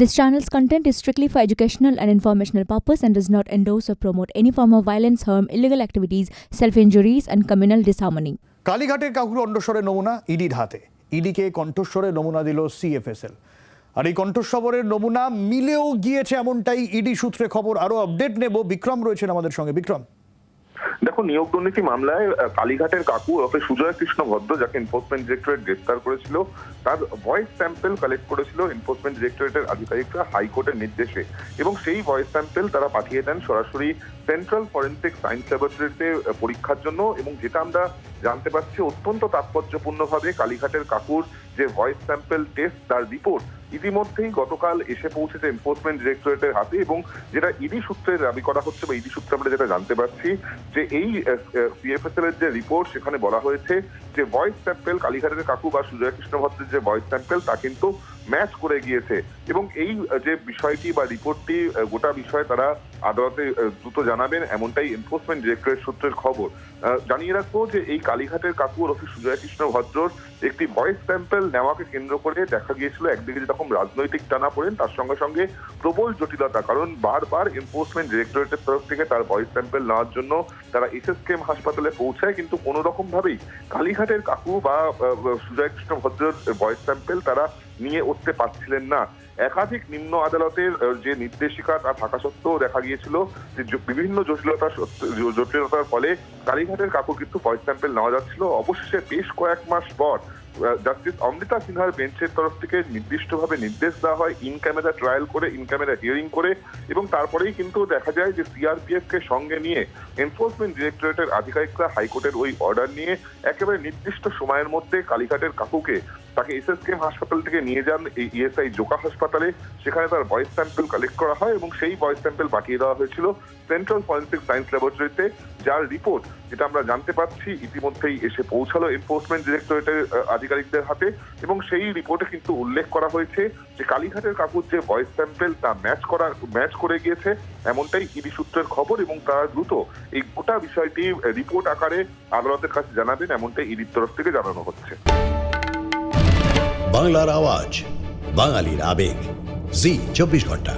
This channel's content is strictly for educational and informational purpose and does not endorse or promote any form of violence, harm, illegal activities, self-injuries and communal disharmony. কালীঘাটের কাকুর অন্ডস্বরের নমুনা ইডির হাতে ইডিকে কণ্ঠস্বরের নমুনা দিল CFSL আর এই কণ্ঠস্বরের নমুনা মিলেও গিয়েছে এমনটাই ইডি সূত্রে খবর আরও আপডেট নেব বিক্রম রয়েছেন আমাদের সঙ্গে বিক্রম দেখো, নিয়োগ দুর্নীতি মামলায় কালীঘাটের কাকু ওরফে সুজয় কৃষ্ণ ভদ্র, যাকে এনফোর্সমেন্ট ডিরেক্টরেট গ্রেফতার করেছিল, তার ভয়েস স্যাম্পেল কালেক্ট করেছিল এনফোর্সমেন্ট ডিরেক্টরেটের আধিকারিকরা হাইকোর্টের নির্দেশে। এবং সেই ভয়েস স্যাম্পেল তারা পাঠিয়ে দেন সরাসরি সেন্ট্রাল ফরেন্সিক সায়েন্স ল্যাবরেটরিতে পরীক্ষার জন্য। এবং যেটা আমরা জানতে পারছি, অত্যন্ত তাৎপর্যপূর্ণভাবে কালীঘাটের কাকুর যে ভয়েস স্যাম্পেল টেস্ট তার রিপোর্ট ইতিমধ্যেই গতকাল এসে পৌঁছেছে এনফোর্সমেন্ট ডিরেক্টরেটের হাতে। এবং যেটা ইডি সূত্রে দাবি করা হচ্ছে, বা ইডি সূত্রে আমরা যেটা জানতে পারছি, যে এই সিএফএসএল এর যে রিপোর্ট সেখানে বলা হয়েছে যে ভয়েস স্যাম্পেল কালীঘাটের কাকু বা সুজয় কৃষ্ণ ভট্টের যে ভয়েস স্যাম্পেল তা কিন্তু ম্যাচ করে গিয়েছে। এবং এই যে বিষয়টি বা রিপোর্টটি গোটা বিষয়ে তারা আদালতে দ্রুত জানাবেন, এমনটাই এনফোর্সমেন্ট ডিরেক্টরেট সূত্রের খবর। জানিয়ে রাখব যে এই কালীঘাটের কাকু ওরফে সুজয় কৃষ্ণ ভদ্রর একটি ভয়েস স্যাম্পেল নেওয়াকে কেন্দ্র করে দেখা গিয়েছিল একদিকে যেরকম রাজনৈতিক টানা পড়েন, তার সঙ্গে সঙ্গে প্রবল জটিলতা। কারণ বারবার এনফোর্সমেন্ট ডিরেক্টরেটের তরফ থেকে তার ভয়েস স্যাম্পেল নেওয়ার জন্য তারা এসএসকেএম হাসপাতালে পৌঁছায়, কিন্তু কোনো রকম ভাবেই কালীঘাটের কাকু বা সুজয় কৃষ্ণ ভদ্রের ভয়েস স্যাম্পেল তারা নিয়ে উঠতে পারছিলেন না। একাধিক নিম্ন আদালতের যে নির্দেশিকা তা থাকা সত্ত্বেও দেখা গিয়েছিল যে বিভিন্ন জটিলতা জটিলতার ফলে কালীঘাটের কাকু কিন্তু ভয়েস স্যাম্পেল নেওয়া যাচ্ছিল। অবশেষে বেশ কয়েক মাস পর জাস্টিস অমৃতা সিনহার বেঞ্চের তরফ থেকে নির্দিষ্টভাবে নির্দেশ দেওয়া হয় ইন ক্যামেরা ট্রায়াল করে ইন ক্যামেরা হিয়ারিং করে এবং তারপরেই কিন্তু দেখা যায় যে সিআরপিএফ কে সঙ্গে নিয়ে এনফোর্সমেন্ট ডিরেক্টরেটের আধিকারিকরা হাইকোর্টের ওই অর্ডার নিয়ে একেবারে নির্দিষ্ট সময়ের মধ্যে কালীঘাটের কাকুকে তাকে এসএসকেএম হাসপাতাল থেকে নিয়ে যান এই ইএসআই জোকা হাসপাতালে। সেখানে তার ভয়েস স্যাম্পল কালেক্ট করা হয় এবং সেই ভয়েস স্যাম্পল পাঠিয়ে দেওয়া হয়েছিল সেন্ট্রাল ফরেন্সিক সায়েন্স ল্যাবরেটরিতে যার রিপোর্ট যেটা আমরা জানতে পারছি ইতিমধ্যেই এসে পৌঁছালো এনফোর্সমেন্ট ডিরেক্টরেটের আহ, আধিকারিকদের হাতে এবং সেই রিপোর্টে কিন্তু উল্লেখ করা হয়েছে যে কালীঘাটের কাকুর যে ভয়েস স্যাম্পেল তা ম্যাচ করা ম্যাচ করে গিয়েছে, এমনটাই ইডি সূত্রের খবর এবং তারা দ্রুত এই গোটা বিষয়টি রিপোর্ট আকারে আদালতের কাছে জানাবেন, এমনটাই ইডির তরফ থেকে জানানো হচ্ছে। বাংলার আওয়াজ, বাঙালির আবেগ, জি, চব্বিশ ঘণ্টা।